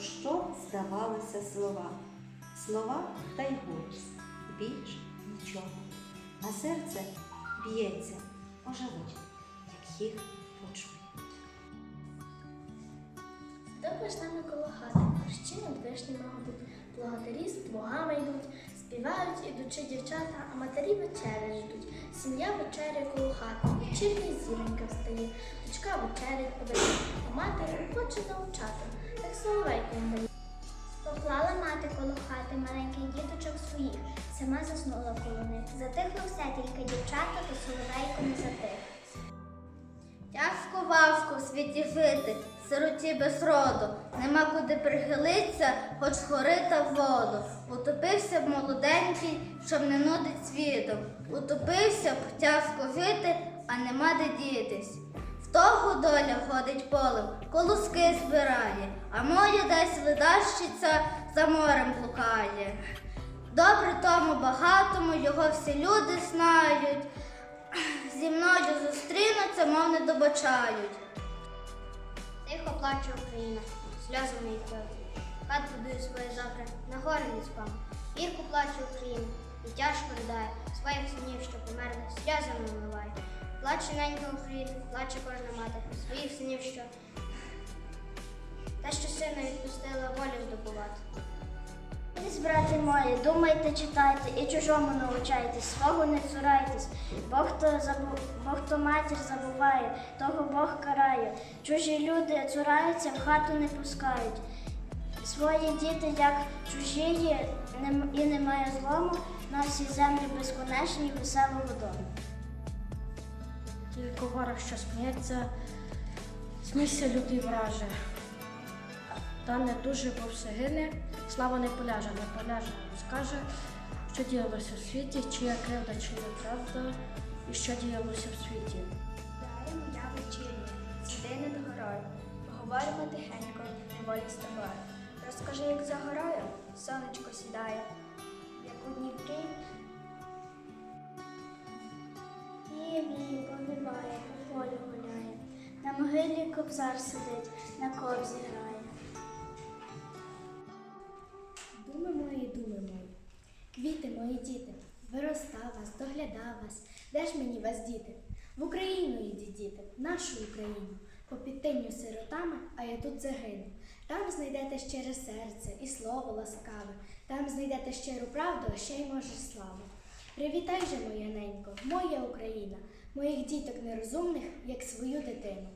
що здавалося слова. Слова та й голос, більш нічого. А серце б'ється, оживуть, як їх почує. Добре ж нами коло хати, хрещі над вишнями гудуть, благодарі з плугами йдуть, співають ідучи дівчата, а матері вечері ждуть. Сім'я вечеря коло хати, вечірня зіронька встає, дочка вечерять подає, мати хоче навчати, так соловейку дає. Поклала мати коло хати маленьких діточок своїх, сама заснула коло них. Затихло все, тільки дівчата, то соловейко не затих. Тяжко важко в світі жити, сироті без роду, нема куди прихилиться, хоч гори та воду. Утопився б молоденький, щоб не нудить світом. Утопився б тяжко жити, а нема де дітись. Того доля ходить полем, колоски збирає, а моя десь видащиця за морем блукає. Добре тому багатому, його всі люди знають. Зі мною зустрінуться, мов не добачають. Тихо плаче Україна, сльози мої пливуть. Хат будує своє завтра, на гори не спав. Гірко плаче Україна, і тяжко ридає, своїх синів, що померли, сльозами вмиває. Плаче ненька Україна, плаче кожна мати, своїх синів, що та, що сина відпустила волю здобувати. Брати мої, думайте, читайте і чужому навчайтесь, свого не цурайтесь. Бог хто, забу... Бог хто матір забуває, того Бог карає. Чужі люди цураються, в хату не пускають. Свої діти, як чужі є, і немає злому, на всій землі безконечній веселого дому. Тільки горах, що сміється, смійся лютий враже. Та не дуже, бо все гине, слава не поляже, не поляже, скаже, що діялося в світі, чия кривда, чи неправда, і що діялося в світі. Дає моя вечірня, сиди над горою, поговоримо тихенько, волі з тобою. Розкажи, як за горою сонечко сідає, як у Дніпрі. На могилі кобзар сидить, на кобзі грає. Думи мої, думи мої, квіти мої діти, вироста вас, догляда вас, де ж мені вас діти? В Україну йдіть, діти, в нашу Україну, по підтинню сиротами, а я тут загину. Там знайдете щире серце і слово ласкаве, там знайдете щиру правду, а ще й може славу. Привітай же, моя ненько, моя Україна, моїх діток нерозумних, як свою дитину.